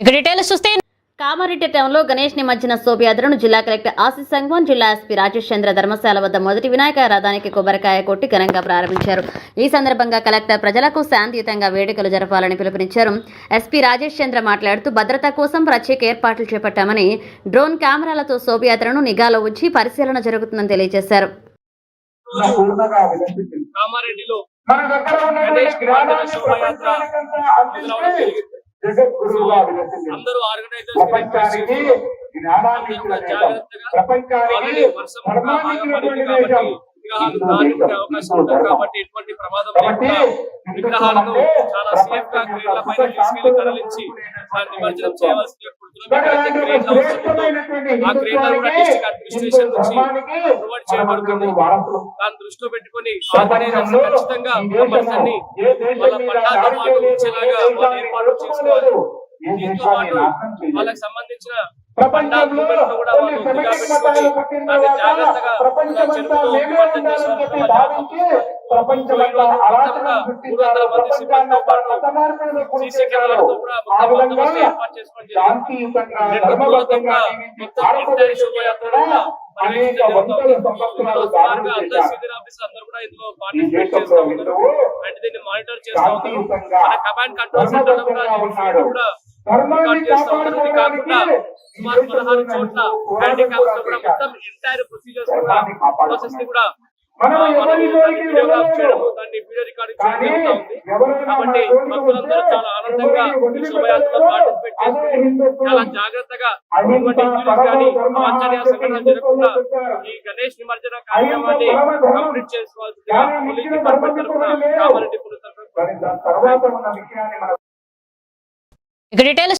ఇక డీటెయిల్స్ చూస్తే కామారెడ్డి టౌన్లో గణేష్ నిమజ్జన శోభయాత్రను జిల్లా కలెక్టర్ ఆశీస్ సంగ్వాన్ జిల్లా ఎస్పీ రాజేష్ చంద్ర ధర్మశాల వద్ద మొదటి వినాయక రథానికి కొబ్బరికాయ కొట్టి ఘనంగా ప్రారంభించారు. ఈ సందర్భంగా కలెక్టర్ ప్రజలకు శాంతియుతంగా వేడుకలు జరపాలని పిలుపునిచ్చారు. ఎస్పీ రాజేష్ చంద్ర మాట్లాడుతూ భద్రత కోసం ప్రత్యేక ఏర్పాట్లు చేపట్టామని డ్రోన్ కెమెరాలతో శోభయాత్రను నిఘాలో ఉంచి పరిశీలన జరుగుతుందని తెలియజేశారు. కామారెడ్డిలో గణేష్ శోభయాత్ర ప్రపంచానికి జ్ఞానాన్ని ప్రపంచానికి దేశం. విగ్రహాలు దానికి అవకాశం ఉంటుంది కాబట్టి ఎటువంటి ప్రమాదం లేకుండా విగ్రహాలను చాలా సేఫ్గా క్రేన్ల పైన తీసుకెళ్ళి తరలించి దాన్ని నిమజ్జనం ఉందో ఆ క్రేన్లను కూడా డిస్ట్రిక్ట్ అడ్మినిస్ట్రేషన్ నుంచి ప్రొవైడ్ చేయబడుతుంది. దాన్ని దృష్టిలో పెట్టుకుని ఆర్గనైజర్స్ ఖచ్చితంగా పాటు వాళ్ళు ఏర్పాటు చేసుకోవాలి. దీంతో పాటు వాళ్ళకి సంబంధించిన పండా మూమెంట్ కూడా వాళ్ళు నిఘా పెట్టుకొని దాన్ని జాగ్రత్తగా ఉన్న చెరువులో నిమజ్జనం చేసే వరకు వాళ్ళు జాగ్రత్తగా మూడు వందల మంది సిబ్బందితో పాటు సీసీ కెమెరాలతో కూడా మొత్తం బందోబస్తు ఏర్పాటు చేసుకోవడం జరిగింది రెండు రోజులతో కూడా మొత్తం సుమారు పదహారు చోట్ల హ్యాండిక్యాప్స్లో కూడా మొత్తం ఎంటైర్ ప్రొసీజర్స్ కూడా ప్రాసెస్ని కూడా దాన్ని వీడియో రికార్డింగ్ చేయడం ఉంది. కాబట్టి భక్తులందరూ చాలా ఆనందంగా శోభయాత్రలో పార్టిసిపేట్ చేస్తూ చాలా జాగ్రత్తగా కానీ అవాంఛనీయ జరగకుండా ఈ గణేష్ నిమజ్జన కార్యక్రమాన్ని కంప్లీట్ చేసుకోవాల్సిందిగా పోలీస్ డిపార్ట్మెంట్ తరఫున కామారెడ్డి పోలీస్ తరఫున